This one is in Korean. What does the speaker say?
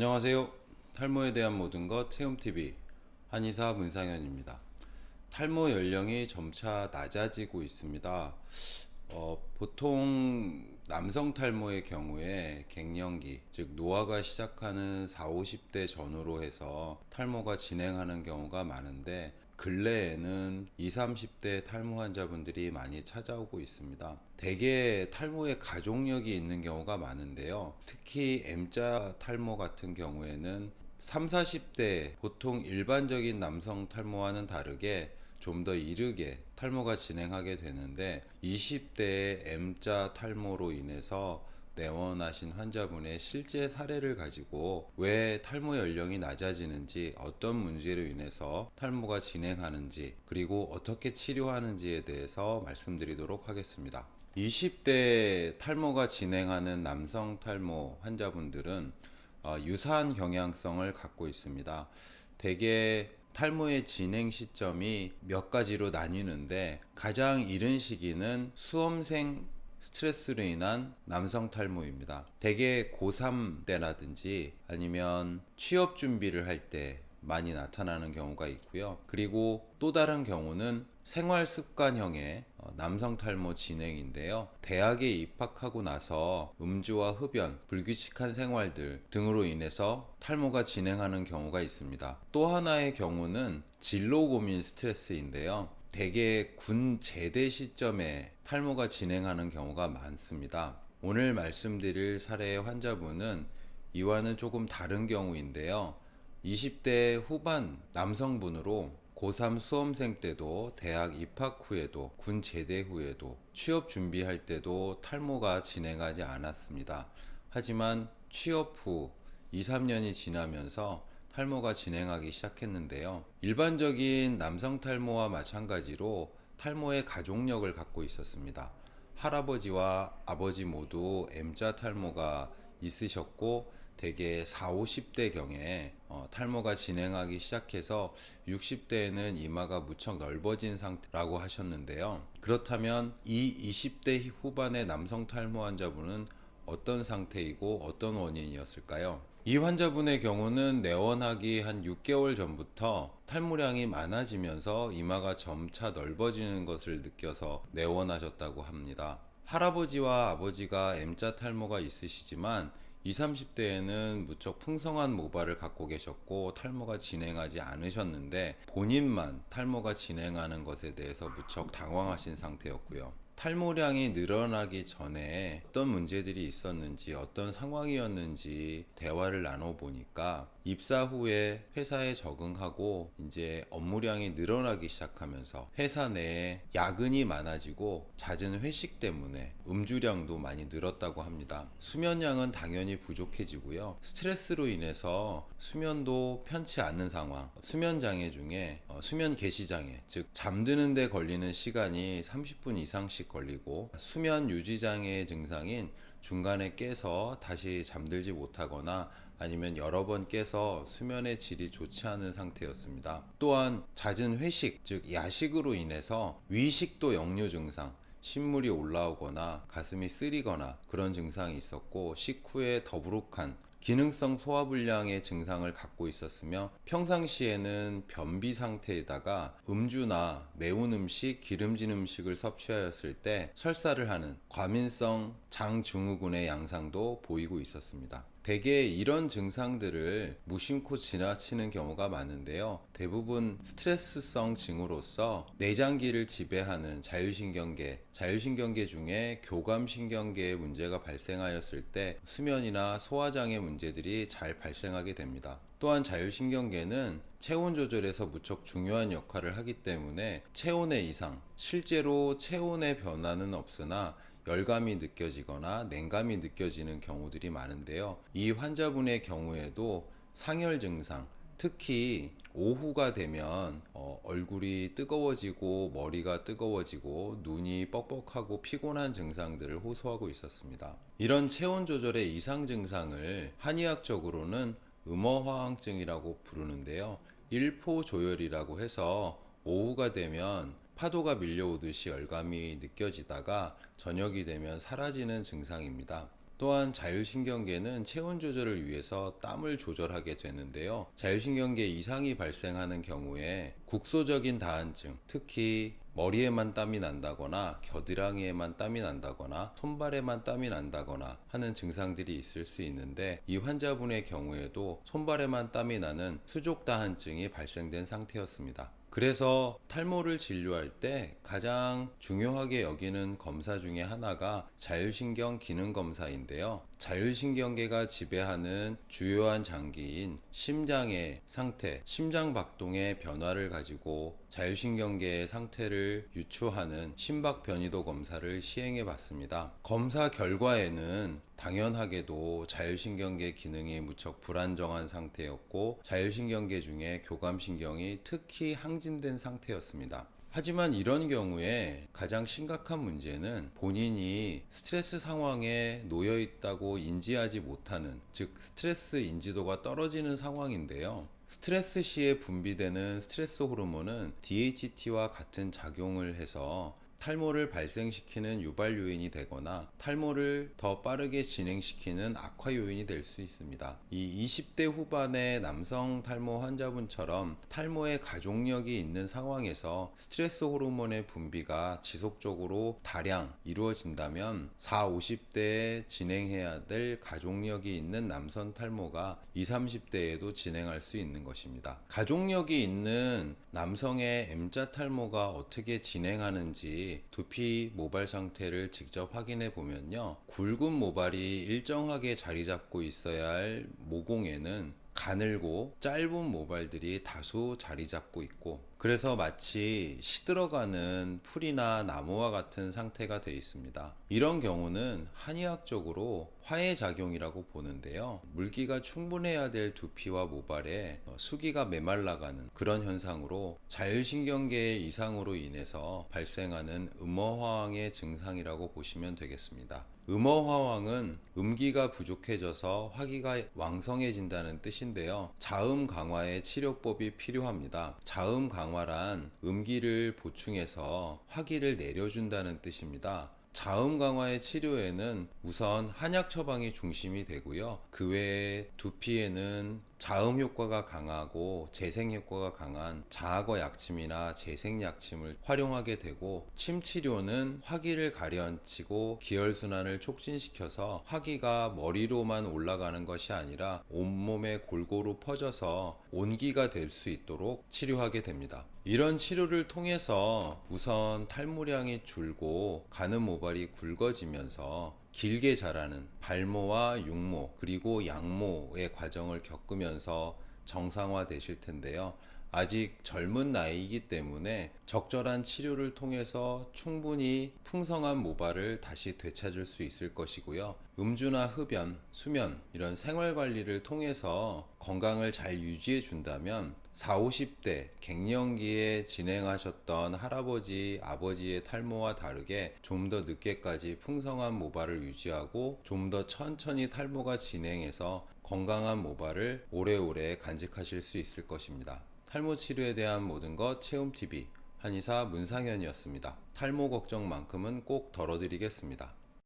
안녕하세요. 탈모에 대한 모든 것 체험TV 한의사 문상현입니다. 탈모 연령이 점차 낮아지고 있습니다. 어, 보통 남성 탈모의 경우에 갱년기, 즉 노화가 시작하는 4, 50대 전후로 해서 탈모가 진행하는 경우가 많은데 근래에는 20, 30대 탈모 환자분들이 많이 찾아오고 있습니다. 대개 탈모에 가족력이 있는 경우가 많은데요. 특히 M자 탈모 같은 경우에는 3, 40대 보통 일반적인 남성 탈모와는 다르게 좀 더 이르게 탈모가 진행하게 되는데 20대의 M자 탈모로 인해서 내원하신 환자분의 실제 사례를 가지고 왜 탈모 연령이 낮아지는지 어떤 문제로 인해서 탈모가 진행하는지 그리고 어떻게 치료하는지에 대해서 말씀드리도록 하겠습니다. 20대 탈모가 진행하는 남성 탈모 환자분들은 어, 유사한 경향성을 갖고 있습니다. 대개 탈모의 진행 시점이 몇 가지로 나뉘는데 가장 이른 시기는 수험생 스트레스로 인한 남성 탈모입니다. 대개 고3 때라든지 아니면 취업 준비를 할 때 많이 나타나는 경우가 있고요. 그리고 또 다른 경우는 생활 습관형의 어, 남성 탈모 진행인데요. 대학에 입학하고 나서 음주와 흡연, 불규칙한 생활들 등으로 인해서 탈모가 진행하는 경우가 있습니다. 또 하나의 경우는 진로 고민 스트레스인데요. 대개 군 제대 시점에 탈모가 진행하는 경우가 많습니다. 오늘 말씀드릴 사례의 환자분은 이와는 조금 다른 경우인데요. 20대 후반 남성분으로 고3 수험생 때도 대학 입학 후에도 군 제대 후에도 취업 준비할 때도 탈모가 진행하지 않았습니다. 하지만 취업 후 2, 3년이 지나면서 탈모가 진행하기 시작했는데요. 일반적인 남성 탈모와 마찬가지로 탈모의 가족력을 갖고 있었습니다. 할아버지와 아버지 모두 M자 탈모가 있으셨고 대개 4, 50대 경에 어, 탈모가 진행하기 시작해서 60대에는 이마가 무척 넓어진 상태라고 하셨는데요. 그렇다면 이 20대 후반의 남성 탈모 환자분은 어떤 상태이고 어떤 원인이었을까요? 이 환자분의 경우는 내원하기 한 6개월 전부터 탈모량이 많아지면서 이마가 점차 넓어지는 것을 느껴서 내원하셨다고 합니다. 할아버지와 아버지가 M자 탈모가 있으시지만 20, 30대에는 무척 풍성한 모발을 갖고 계셨고 탈모가 진행하지 않으셨는데 본인만 탈모가 진행하는 것에 대해서 무척 당황하신 상태였고요. 탈모량이 늘어나기 전에 어떤 문제들이 있었는지 어떤 상황이었는지 대화를 나눠 보니까 입사 후에 회사에 적응하고 이제 업무량이 늘어나기 시작하면서 회사 내에 야근이 많아지고 잦은 회식 때문에 음주량도 많이 늘었다고 합니다. 수면량은 당연히 부족해지고요. 스트레스로 인해서 수면도 편치 않는 상황, 수면 장애 중에 어, 수면 개시 장애, 즉 잠드는데 걸리는 시간이 30분 이상씩 걸리고 수면 유지 장애 증상인 중간에 깨서 다시 잠들지 못하거나 아니면 여러 번 깨서 수면의 질이 좋지 않은 상태였습니다. 또한 잦은 회식, 즉 야식으로 인해서 위식도 역류 증상, 신물이 올라오거나 가슴이 쓰리거나 그런 증상이 있었고 식후에 더부룩한 기능성 소화불량의 증상을 갖고 있었으며 평상시에는 변비 상태에다가 음주나 매운 음식, 기름진 음식을 섭취하였을 때 설사를 하는 과민성 장증후군의 양상도 보이고 있었습니다. 대개 이런 증상들을 무심코 지나치는 경우가 많은데요. 대부분 스트레스성 징후로서 내장기를 지배하는 자율신경계, 자율신경계 중에 교감신경계에 문제가 발생하였을 때 수면이나 소화장애 문제들이 잘 발생하게 됩니다. 또한 자율신경계는 체온 조절에서 무척 중요한 역할을 하기 때문에 체온의 이상, 실제로 체온의 변화는 없으나 열감이 느껴지거나 냉감이 느껴지는 경우들이 많은데요. 이 환자분의 경우에도 상열 증상, 특히 오후가 되면 어, 얼굴이 뜨거워지고 머리가 뜨거워지고 눈이 뻑뻑하고 피곤한 증상들을 호소하고 있었습니다. 이런 체온 조절의 이상 증상을 한의학적으로는 음어화항증이라고 부르는데요. 일포 조열이라고 해서 오후가 되면 파도가 밀려오듯이 열감이 느껴지다가 저녁이 되면 사라지는 증상입니다. 또한 자율신경계는 체온 조절을 위해서 땀을 조절하게 되는데요. 자율신경계 이상이 발생하는 경우에 국소적인 다한증, 특히 머리에만 땀이 난다거나 겨드랑이에만 땀이 난다거나 손발에만 땀이 난다거나 하는 증상들이 있을 수 있는데 이 환자분의 경우에도 손발에만 땀이 나는 수족 다한증이 발생된 상태였습니다. 그래서 탈모를 진료할 때 가장 중요하게 여기는 검사 중에 하나가 자율신경 기능 검사인데요. 자율신경계가 지배하는 주요한 장기인 심장의 상태, 심장 박동의 변화를 가지고 자율신경계의 상태를 유추하는 심박 변이도 검사를 시행해 봤습니다. 검사 결과에는 당연하게도 자율신경계 기능이 무척 불안정한 상태였고 자율신경계 중에 교감신경이 특히 항진된 상태였습니다. 하지만 이런 경우에 가장 심각한 문제는 본인이 스트레스 상황에 놓여 있다고 인지하지 못하는, 즉, 스트레스 인지도가 떨어지는 상황인데요. 스트레스 시에 분비되는 스트레스 호르몬은 DHT와 같은 작용을 해서 탈모를 발생시키는 유발 요인이 되거나 탈모를 더 빠르게 진행시키는 악화 요인이 될 수 있습니다. 이 20대 후반의 남성 탈모 환자분처럼 탈모의 가족력이 있는 상황에서 스트레스 호르몬의 분비가 지속적으로 다량 이루어진다면 4, 50대에 진행해야 될 가족력이 있는 남성 탈모가 20, 30대에도 진행할 수 있는 것입니다. 가족력이 있는 남성의 M자 탈모가 어떻게 진행하는지 두피 모발 상태를 직접 확인해 보면요. 굵은 모발이 일정하게 자리 잡고 있어야 할 모공에는 가늘고 짧은 모발들이 다수 자리 잡고 있고 그래서 마치 시들어가는 풀이나 나무와 같은 상태가 되어 있습니다. 이런 경우는 한의학적으로 화해 작용이라고 보는데요. 물기가 충분해야 될 두피와 모발에 수기가 메말라가는 그런 현상으로 자율신경계의 이상으로 인해서 발생하는 음어화왕의 증상이라고 보시면 되겠습니다. 음어화왕은 음기가 부족해져서 화기가 왕성해진다는 뜻인데요. 자음 강화의 치료법이 필요합니다. 자음 강화 란 음기를 보충해서 화기를 내려준다는 뜻입니다. 자음 강화의 치료에는 우선 한약 처방이 중심이 되고요. 그 외에 두피에는 자음 효과가 강하고 재생 효과가 강한 자악어 약침이나 재생 약침을 활용하게 되고 침 치료는 화기를 가려앉히고 기혈 순환을 촉진시켜서 화기가 머리로만 올라가는 것이 아니라 온몸에 골고루 퍼져서 온기가 될 수 있도록 치료하게 됩니다. 이런 치료를 통해서 우선 탈모량이 줄고 가는 모발이 굵어지면서 길게 자라는 발모와 육모 그리고 양모의 과정을 겪으면서 정상화 되실 텐데요. 아직 젊은 나이이기 때문에 적절한 치료를 통해서 충분히 풍성한 모발을 다시 되찾을 수 있을 것이고요. 음주나 흡연, 수면 이런 생활 관리를 통해서 건강을 잘 유지해 준다면 4, 50대 갱년기에 진행하셨던 할아버지, 아버지의 탈모와 다르게 좀 더 늦게까지 풍성한 모발을 유지하고 좀 더 천천히 탈모가 진행해서 건강한 모발을 오래오래 간직하실 수 있을 것입니다. 탈모 치료에 대한 모든 것 체험TV 한의사 문상현이었습니다. 탈모 걱정만큼은 꼭 덜어드리겠습니다.